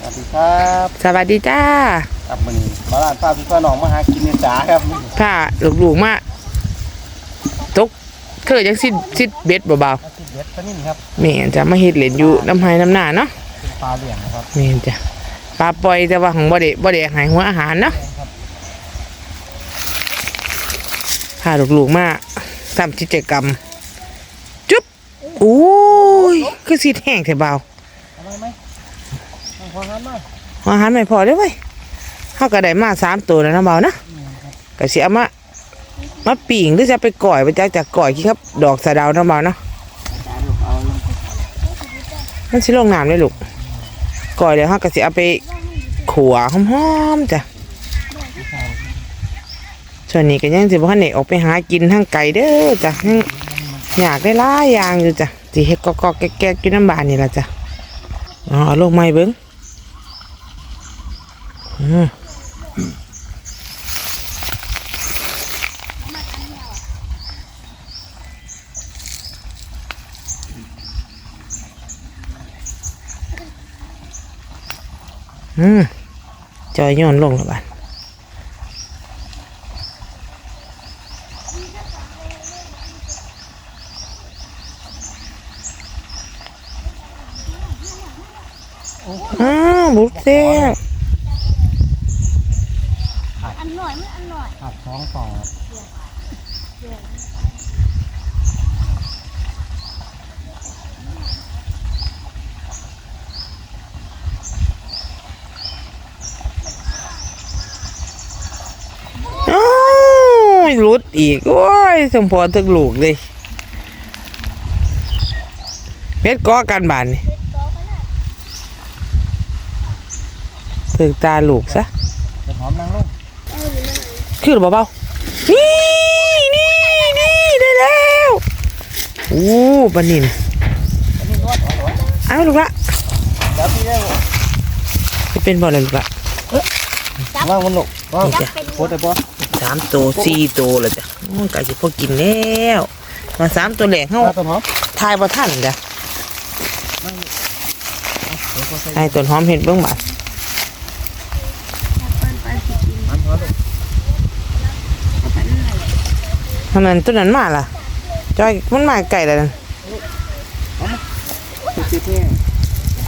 สวัสดีครับสวัสดีจ้า ครับมื้อนี้มาร้านป้าพี่ป้าน้องมาหากินในจ๋าครับค่ะลูกๆมาตกเคยจังสิสิเบ็ดเบามากินเด็ดปลานิ่มครับๆแม่นจะมาเฮ็ดเล่นอยู่น้ำไห้น้ำหน้าเนาะเป็นปลาเหลี่ยงนะครับแม่นจ้ะปลาปล่อยแต่ว่าของบ่ได้บ่ได้ให้หัวอาหารเนาะพาลูกๆมาทำกิจกรรม จุ๊บโอ้ยคือสิแห้งแท้เบาเอาไหมไหม เอาพอทานไหมอาหารไม่พอเด้อเว้ยเฮาก็ได้มาสามตัวแล้วนะเบานะก็สิเอามามาปิ่งหรือจะไปก่อยไปจากจากก่อยที่ครับ ดอกสะดาวนะเบานะมันสิลงน้ำเลยลูกก่อยเดี๋ยวเฮาก็เสิเอาไปขัวหอมๆจ้ะส่วนนี้ก็ยังสิบ่ทันได้ออกไปหากินทางไกลเด้อจ้ะยังอยากได้หลายอย่างอยู่จ้ะสิเฮ็ดกอกๆแก๊กๆอยู่น้ำบานนี่ล่ะจ้ะอ๋อเอาลงไม้เบิ่งอืมอืม จอยย้อนลงแล้วบานอ้าวบุกเซ่บ อันหน่อยไม่ อันหน่อยผัดท้องต่อครับอ้าวหลุดอีก โอ้ย สมพอถึกลูกเลยเม็ดก้อกันบานนี่ถึกตาลูกซะจะหอมนางลง คือหรือเปล่าๆนี่นี่นี่ได้แล้วโอ้ปลานินปลานิ่มนวดเอาไว้เอาลูกละเดี๋ยวพี่ได้จะเป็นบ่อะไรลูกละว่างมันลูกว่างโคตรได้บ่สามตัวสี่ตัวเลยจ้ะโอ้ยไก่จะพอกินแล้วมาสามตัวแหลกเฮาปลาต้นหอมทายบ่ทันจ้ะเดี๋ยวพอใส่ให้ต้นหอมเห็ดเบิ่งบาด มันพอลูก ทำนั้นตัวนั้นมาล่ะจอยมันมาไก่แล้วนั่น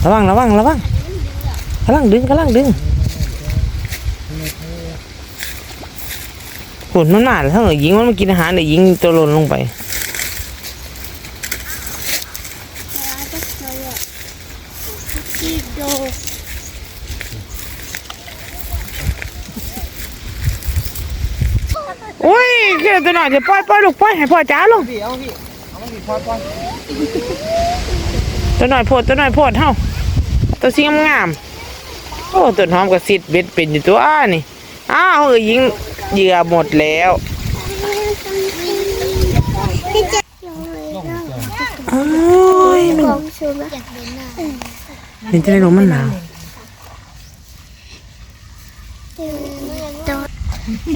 ระวังระวังระวังกำลังดึงกำลังดึงหุ่นมันมาแล้วถ้าเกิดยิงมันมากินอาหารเดี๋ยวยิงตัวลนลงไปโด โอ้ยเกี่ยวตัวหน่อยจะปล่อยปล่อยลูกปล่อยให้พ่อจ้าลงพี่เอาพี่เอามันดีพอดก่อนตัวหน่อยโพดตัวหน่อยโพดเฮาตัวสีงามๆโอ้ต้นหอมกับซิดเบ็ดเป็นอยู่ตัวนี่อ้าวเอ้ยยิงเหยื่อหมดแล้วโอ้ยมอยากเดินหนาเห็นจะได้ลมมันหนาว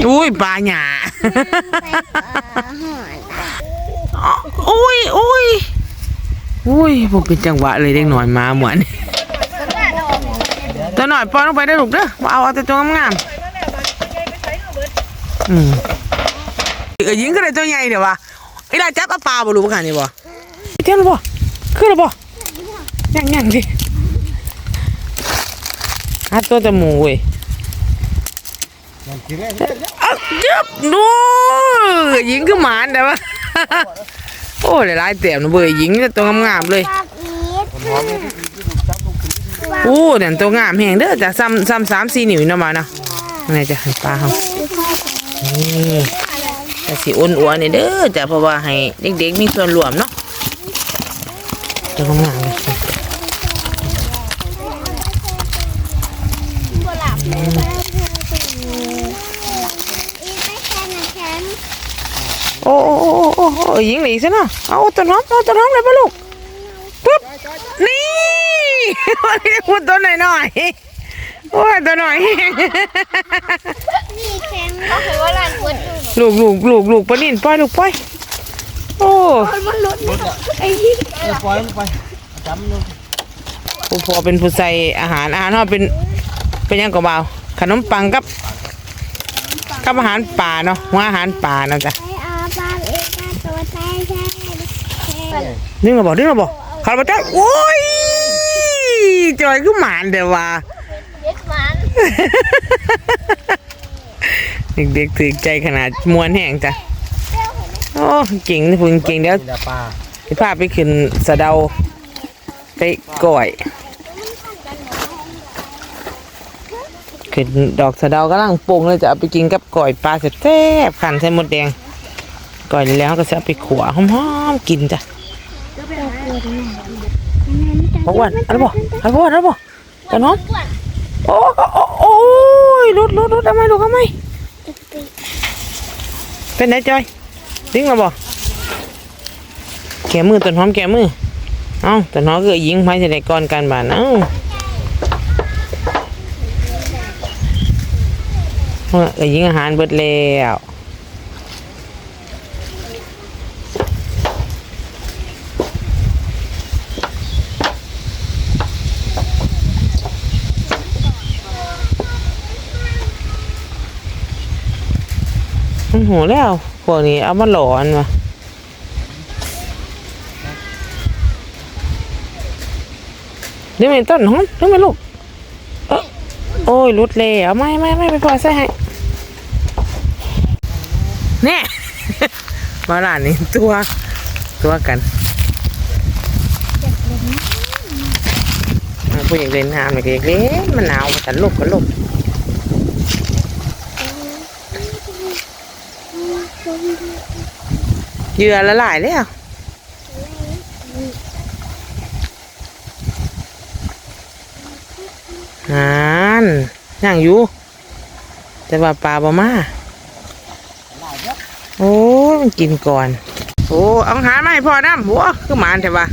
อุ้ยปลาหย่า อุ้ยอุ้ยอุ้ยพวกเป็นจังหวะเลยเด็กหน่อยมาเหมือนตัวหน่อยปอนลงไปได้ลูกเด้อเอาเอาแต่ตัวงามๆอืมเออยิงก็ได้ตัวใหญ่เดี๋ยววะไอ้ลาจับปลาบ่รู้ปะกันนี่บ่เจ้าหรือบ่คือหรือบ่ยังยังดิฮัดตัวจมูกเว้ย จับดูยิงคือหมานแต่ว่าโอ้หลายๆแต้มนะเว้ยยิงแต่ตัวงามๆเลยโอ้เนี่ยตัวงามแหงเด้อจ้ะซ้ำซ้ำสามสี่นิ้วนะมาเนาะนี่จ้ะให้ปลาเขาแต่สิอ้วนอ้วนเนี่ยเด้อจ้ะเพราะว่าให้เด็กๆมีส่วนรวมเนาะตัวงามเลย บัวหลับเลยอีไม่แค่นะแค่ โอ้โอ้โอ้ โอ้โอ้ยิงหลีซะเนาะเอาตัวน้องเอาตัวน้องเลยปะลูกปุ๊บนี่พูดตัวหน่อยหน่อยๆโอ้ยตัวหน่อยนี่แข็งก็คือว่าหลานปวดอยู่ลูกลูกลูกลูกปะนินปล่อยลูกปล่อยโอ้มันลดไอ้ที่เออปล่อยมันไปจับมันลงโหผู้พอเป็นผู้ใส่อาหารอาหารเฮาเป็นเป็นหยังก็บ่าวขนมปังกับกับอาหารป่าเนาะหัวอาหารป่าเนาะจ้ะ ไปเอาปลาเอกาตัวแท้ใช่ไหม ดึงมาบ่ดึงมาบ่ขาบ่จ้าโอ้ยจอยคือหมานเด้อว่าเด็กมันเด็กๆถือใจขนาดมวนแห้งจ้ะโอ้เก่งนี่พุ่นเก่งเดี๋ยวนี่ละปลาสิพาไปขึ้นสะเดาไปก่อยขึ้นดอกสะเดากำลังปรุงเลยจะเอาไปกินกับก่อยปลาแซ่บๆขันใส่หมดแดงก่อยแล้วก็จะเอาไปขัวหอมๆกินจ้ะ บอกว่าอันบ่อันบ่อันบ่ตอนน้องโอ้โอ้โอ้ยลุดลุดลุดทำไมลุดทำไมเป็นไงจอยดิ้งมาบ่แกมือต้นหอมแกมือเอ้าต้นหอมก็ยิงไปจะได้ก่อนการบานเอ้าเมื่อเอ้ยยิงอาหารเบิดแล้ว มันหัวแล้วพวกนี้เอามาหลอนวะดึงไปต้นหอมดึงไปลูกเออโอ้ยรุดแล้วไม่ไม่ไม่ไปพอใส่ให้แน่มาหลานนี่ตัวตัวกันอ่าผู้หญิงเล่นน้ำเด็กเล่นมันหนาวแต่ลุกก็ลุก เหยื่อละหลายแล้วนานย่างอยู่แต่ว่าปลาบ่มาโอ้ยมันกินก่อน โอ้เอาหารมาให้พ่อน้ำหัวคือหมานแต่ว่า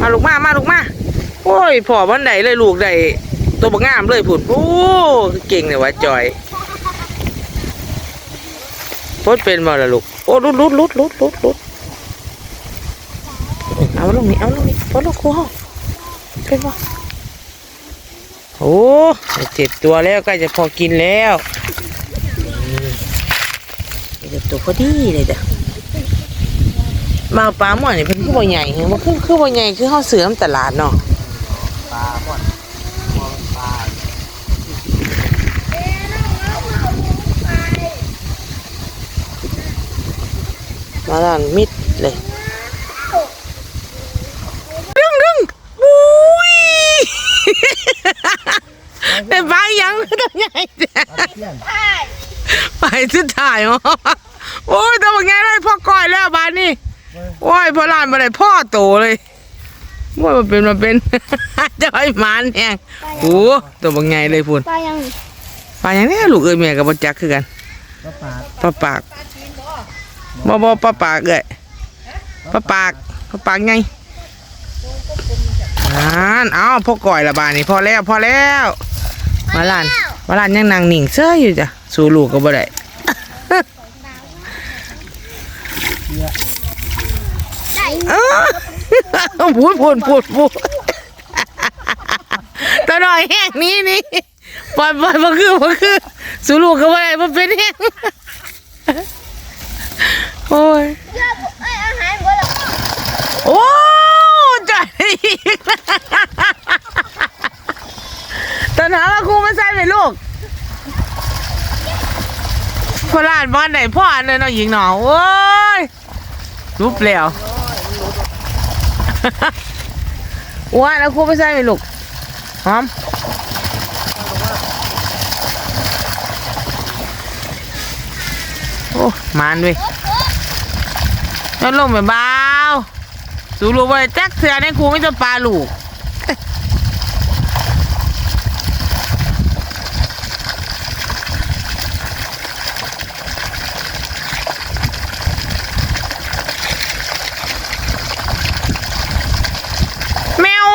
มาลูกมา มาลูกมา โอ้ยพ่อวันใดเลยลูกใด ตัวบักงามเลยผุดโอ้เก่งเลยวะจอยพดเป็นบ่ล่ะลูกโอ้ลุดลุดลุดลุดลุดลุดเอาลงนี่เอาลงนี่พดลูกครูเฮาเป็นบ่โอ้เจ็ดตัวแล้วใกล้จะพอกินแล้วเจ็ดตัวพอดีเลยจ้ะมาปลาหม้อนี่เพิ่นคือบ่ใหญ่เหรอบ่คือคือบ่ใหญ่คือเฮาซื้อน้ำตลาดเนาะปลาก่อนปลา มาด้านมิดเลยดึงดึงอุ้ยได้ปลายังตัวใหญ่จ้ะเพี้ยนไปสุดท้ายอ๋อโอ้ยตัวบักใหญ่เลยพ่อก้อยแล้วบานนี้โอ้ยพ่อหลานมาได้พ่อโตเลยโอ้ยมาเป็นมาเป็นจะให้หมานแหงโอ้ตัวบักใหญ่เลยพุ่นปลายังปลาอย่างนี้ลูกเอ้ยแม่กับบ่จักคือกันก็ปลาปลาปาก บ่บ่ปลาปากเอ้ยปลาปากปลาปากไงอ่านเอาพ่อก่อยละบานนี้พอแล้วพอแล้วมาลานมาลานยังนางหนิงเสื้ออยู่จ้ะสู้ลูกก็บ่ได้เออพูดพูดพูดพูดตัวหน่อยแห้งนี้นี่ปล่อยปล่อยมาคือมาคือสู้ลูกก็บ่ได้มาเป็นแห้ง โอ้ยเยอะไออาหารบ่ละโอ้ใจอีกตอนนั้นเราครูมาใส่ไหมลูกพอลานบอลไหนพ่ออันเลยเนาะหญิงหนอโอ้ยรูปเปล่วอ้วนแล้วครูไปใส่ไหมลูกหอมโอ้มานเว้ย ลดลงไปเบาสูรู้ว่าแจ็คเสือในครูไม่จะปลาลูก แมว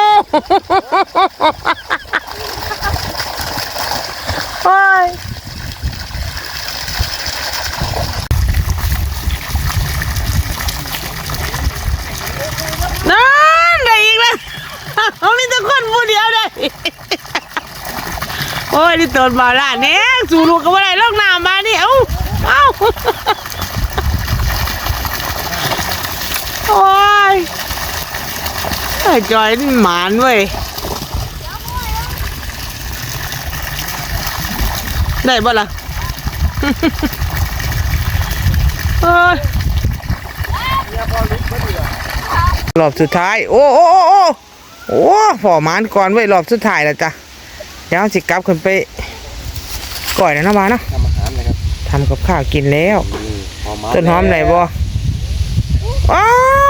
โอ้ย โอ้ยนี่ตนบ่ล่ะเนี่ยสู่ลูกก็บ่ได้ลงน้ำมานี่ เอ้า เอ้า โอ้ยไอ้จอยนี่หมานเว้ย ได้บ่ล่ะเอ้ยรอบสุดท้าย โอ้โอ้โอ้โอ้โอ้ฝ่อหมานก่อนเว้ยรอบสุดท้ายแล้วจ้ะเดี๋ยวสิกลับขึ้นไป ก่อยแล้วนะมาเนาะทำอาหารนะครับทำกับข้าวกินแล้วนี่หอมต้นหอมไหนบ่อ้า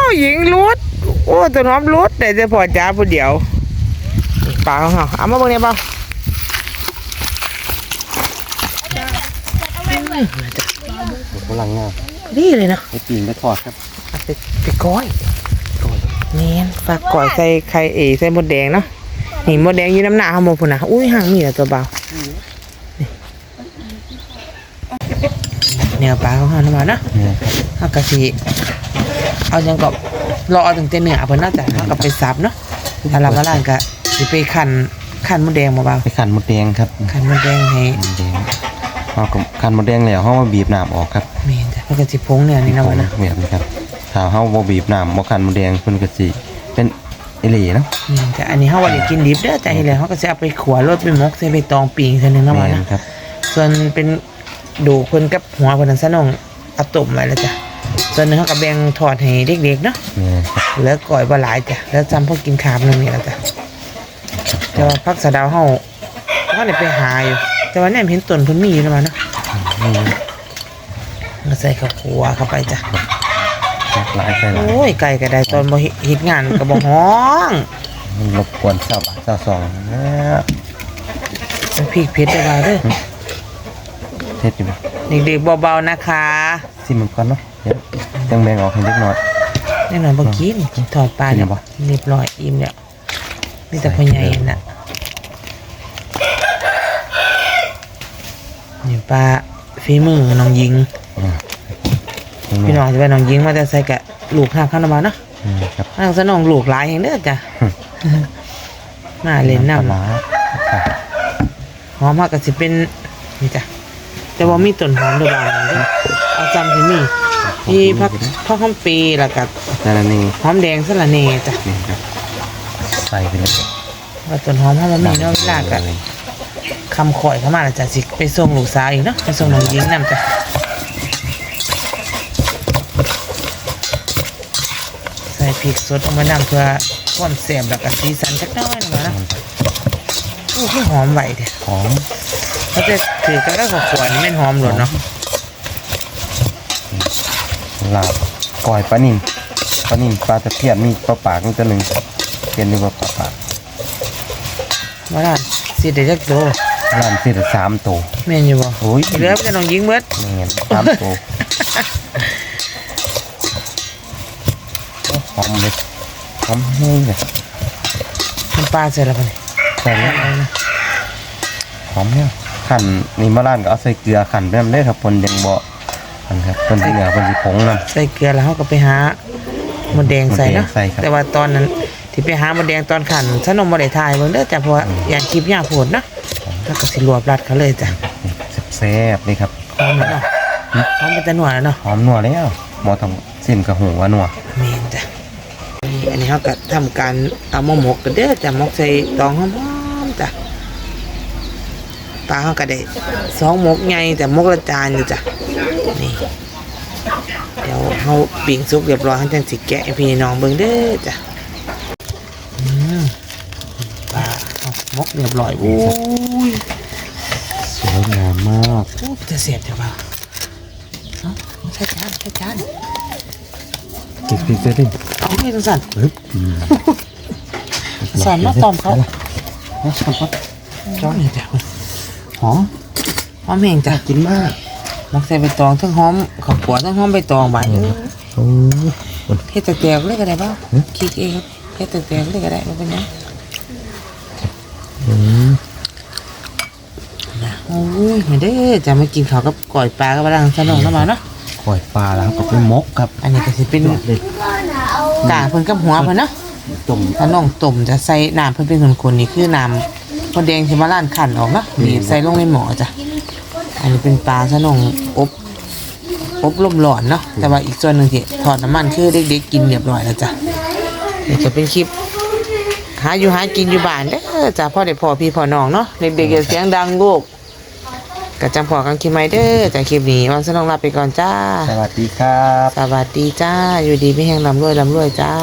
วหญิงรุดโอ้ต้นหอมรุดแต่จะพอจ้าผู้เดียวปลาของเขาเอามาเบิ่งเนี่ยเปล่ากำลังงามนี่เลยนะไปปีนไปทอดครับเอาไปไปก้อยเนียนฝากก้อยใส่ไข่เอใส่มดแดงเนาะนี่มดแดงอยู่น้ำหนาเขาหมดพุ่นนะอุ้ยห่างมีแต่ตัวเบา เนี่ยปลาของเขาน้ำมันเนาะนี่เขากะสิเอายังกับรอเอาถึงเต้นเนื้อเพิ่นน่าจะเขากับไปสับเนาะถ้าเรามาล้างก็สิไปขันขันมดแดงมาเบาไปขันมดแดงครับขันมดแดงให้มดแดงเอากับขันมดแดงแล้วเฮามาบีบน้ำออกครับเมนจ้ะเพิ่นก็สิพงเนี่ยนี่นะวะนะแบบนี้ครับถ้าเฮาบ่บีบน้ำบ่ขันมดแดงเพิ่นก็สิเป็นอิหลีเนาะเมนจ้ะอันนี้เฮาว่าได้กินดิบเด้อจ้ะเฮ็ดแล้วเฮาก็สิเอาไปขัวรสไปหมกใส่ใบตองปิงใส่นึงนะวะแม่นะนครับ ส่วนเป็น ดูเพิ่นกับหัวเพิ่นนั้นซะน้องเอาต้มไว้แล้วจ้ะส่วนหนึงเฮาก็แบ่งทอดให้เด็กๆเนาะแม่นครับเหลือก่อยบ่หลายจ้ะแล้วจำพวกกินคาบนึงนี่แล้วจ้ะแต่ว่าผักสะเดาวเฮาเฮาได้ไปหาอยู่ แต่ว่าแนมเห็นต้นเพิ่นมีอยู่นะวะเนาะนี่ก็ใส่ข้าวคั่วเข้าไปจ้ะหลายใส่หลายโอ้ยไก่ก็ได้ตอนบ่เฮ็ดงานก็บ่ฮ้องมันรบกวนเจ้าบ่าวเจ้าสองนะเป็นพริกเผ็ดได้ว่าเด้อ เฮ็ดอยู่บ่เด็กๆเบาๆนะคะสิมันก่อนเนาะเดี๋ยวจังแบ่งออกให้เล็กน้อยแน่นอนบ่กินกินทอดปลากินเนี่ยบ่เรียบร้อยอิ่มแล้วมีแต่พ่อใหญ่น่ะนี่ปลาฝีมือน้องยิงอืมพี่น้องจะไปน้องยิงมาแต่ใส่กะลูกห้าข้าวน้ำมันเนาะอืมครับทางสนองลูกหลายแห่งเด้อจ้ะมาเล่นน้ำปลาครับหอมมากก็สิเป็นนี่จ้ะ แต่ว่ามีต้นหอมด้วยบางอย่างเด้อเอาจำที่มีมีพักพักหอมปีแล้วก็นั่นนี่หอมแดงสะระเนจ้ะนี่ครับใส่ไปเลยว่าต้นหอมเขามันมีเนาะเวลาก็คำข่อยเข้ามาแล้วจ้ะสิไปส่งลูกสาวอีกเนาะไปส่งน้องยิงนำจ้ะใส่พริกสดลงมานำเพื่อความแซ่บแล้วก็สีสันจักหน้อยหนะนะโอ้คือหอมไหวเด้อหอม เขาจะถือกันแล้วก็ขวดนี่แม่นหอมหล่นเนาะลาบก่อยปลานิ่มปลานิ่มปลาตะเพียนมีปลาปากนี่ตัวหนึ่งเพียนนี่ว่าปลาปากว่าล่ะสิได้จักโตร้านสี่สามตัวแม่นอยู่บ่โอ้ยเหลือไปน้องยิงเบิดแม่นสามตัวโอ้หอมเลยหอมแห้งเลยมันปลาเสร็จแล้วปะเนี่ยใส่แล้วเอานะหอมเนี่ย ขันนี่มาร้านก็เอาใส่เกลือขันไปนำได้ครับคนยังบ่อันครับคนที่เหนือคนที่ผงนำใส่เกลือแล้วเขาก็ไปหาหมดแดงใส่เนาะหมดแดงใส่ครับ แต่ว่าตอนนั้นที่ไปหาหมดแดงตอนขันฉันนมบ่ได้ถ่ายเบิ่งเด้อจ้ะเพราะว่าอยากคลิปยาวโพดเนาะแล้วก็สิรวบรัดเขาเลยจ้ะแซ่บๆนี่ครับหอมแล้วเนาะหอมเป็นตะหนวดแล้วเนาะหอมนัวแล้วหมอทำสิ้นกับหูว่านัวแม่นจ้ะนี่อันนี้เขาก็ทำการเอามาหมกกันเด้อจ้ะหมกใส่ตองหอมๆจ้ะ ปลาเขาก็ได้สองหมกใหญ่แต่หมกละจานอยู่จ้ะนี่เดี๋ยวเขาปิ้งสุกเรียบร้อยเขาจังสิแกะให้พี่น้องเบิ่งเด้อจ้ะอืมปลาเอาหมกเรียบร้อยโอ้ยสวยงามมากโอ้จะเสียบเดี๋ยวเปล่าเอาใส่จานใส่จานจิกจิกจิกจิกเอาให้ทั้งสั่นปึ๊บอืมสอนมาตอมเขาเอาครับครับจ้องนี่จ้ะ หอม หอมแห้งจ้ะกินมากมักใส่ใบตองทั้งหอมข้าวขัวทั้งหอมใบตองใบโอ้ยเฮ็ดแตกๆเลยก็ได้เปล่าคลิกเองครับเฮ็ดแตกๆเลยก็ได้มันเป็นหยังอืมนะโอ้ยมาเด้อจะมากินข้าวกับก่อยปลากับปลาดังสนองน้ำมาเนาะก่อยปลาแล้วก็เป็นมกครับ อันนี้ก็สิเป็นเด็ดกางเพิ่นกับหัวเพิ่นเนาะต้มถ้าน้องต้มจะใส่น้ำเพิ่นเป็นคนๆนี่คือน้ พอแดงสิมาล้านขันออกเนาะนี่ใส่ลงในหม้อจ้ะอันนี้เป็นปลาซะนองอบอบลมร้อนเนาะแต่ว่าอีกส่วนหนึ่งที่ทอดน้ำมันคือเด็กๆกินเรียบร้อยแล้วจ้ะนี่จะเป็นคลิป หาอยู่หากินอยู่บ้านเด้อจ้ะพ่อเด็กพ่อพี่พ่อน้องเนาะเด็กๆอย่าเสียงดังลูกก็จำพอกันคลิปใหม่เด้อจากคลิปนี้วันสนองลาไปก่อนจ้า สวัสดีครับ สวัสดีจ้า อยู่ดีไม่แห้งลำรวยลำรวยจ้า